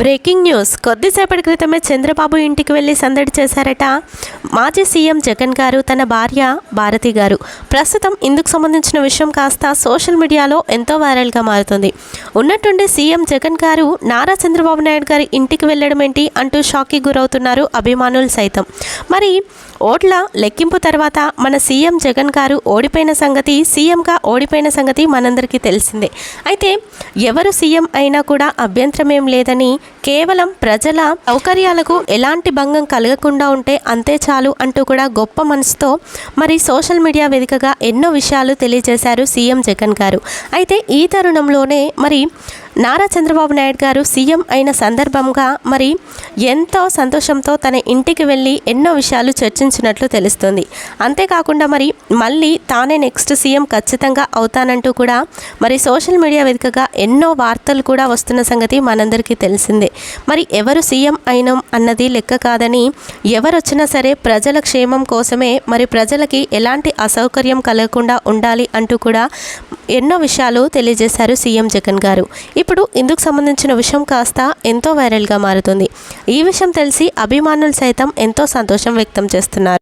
Breaking news. కొద్దిసేపటి క్రితమే చంద్రబాబు ఇంటికి వెళ్ళి సందడి చేశారట. మాజీ సీఎం జగన్ గారు తన భార్య భారతి గారు. ప్రస్తుతం ఇందుకు సంబంధించిన విషయం కాస్త సోషల్ మీడియాలో ఎంతో వైరల్గా మారుతుంది. ఉన్నట్టుండి సీఎం జగన్ గారు నారా చంద్రబాబు నాయుడు గారి ఇంటికి వెళ్ళడం ఏంటి అంటూ షాక్కి గురవుతున్నారు అభిమానులు సైతం. మరి ఓట్ల లెక్కింపు తర్వాత మన సీఎం జగన్ గారు ఓడిపోయిన సంగతి సీఎంగా ఓడిపోయిన సంగతి మనందరికీ తెలిసిందే. అయితే ఎవరు సీఎం అయినా కూడా అభ్యంతరం ఏం లేదని కేవలం ప్రజల సౌకర్యాలకు ఎలాంటి భంగం కలగకుండా ఉంటే అంతే చాలు అంటూ కూడా గొప్ప మనసుతో మరి సోషల్ మీడియా వేదికగా ఎన్నో విషయాలు తెలియజేశారు సీఎం జగన్ గారు. అయితే ఈ తరుణంలోనే మరి నారా చంద్రబాబు నాయుడు గారు సీఎం అయిన సందర్భంగా మరి ఎంతో సంతోషంతో తన ఇంటికి వెళ్ళి ఎన్నో విషయాలు చర్చించినట్లు తెలుస్తుంది. అంతేకాకుండా మరి మళ్ళీ తానే నెక్స్ట్ సీఎం ఖచ్చితంగా అవుతానంటూ కూడా మరి సోషల్ మీడియా వేదికగా ఎన్నో వార్తలు కూడా వస్తున్న సంగతి మనందరికీ తెలిసిందే. మరి ఎవరు సీఎం అయినం అన్నది లెక్క కాదని ఎవరు వచ్చినా సరే ప్రజల క్షేమం కోసమే మరి ప్రజలకి ఎలాంటి అసౌకర్యం కలగకుండా ఉండాలి అంటూ కూడా ఎన్నో విషయాలు తెలియజేశారు సీఎం జగన్ గారు. ఇప్పుడు ఇందుకు సంబంధించిన విషయం కాస్త ఎంతో వైరల్గా మారుతుంది. ఈ విషయం తెలిసి అభిమానులు సైతం ఎంతో సంతోషం వ్యక్తం చేస్తున్నారు.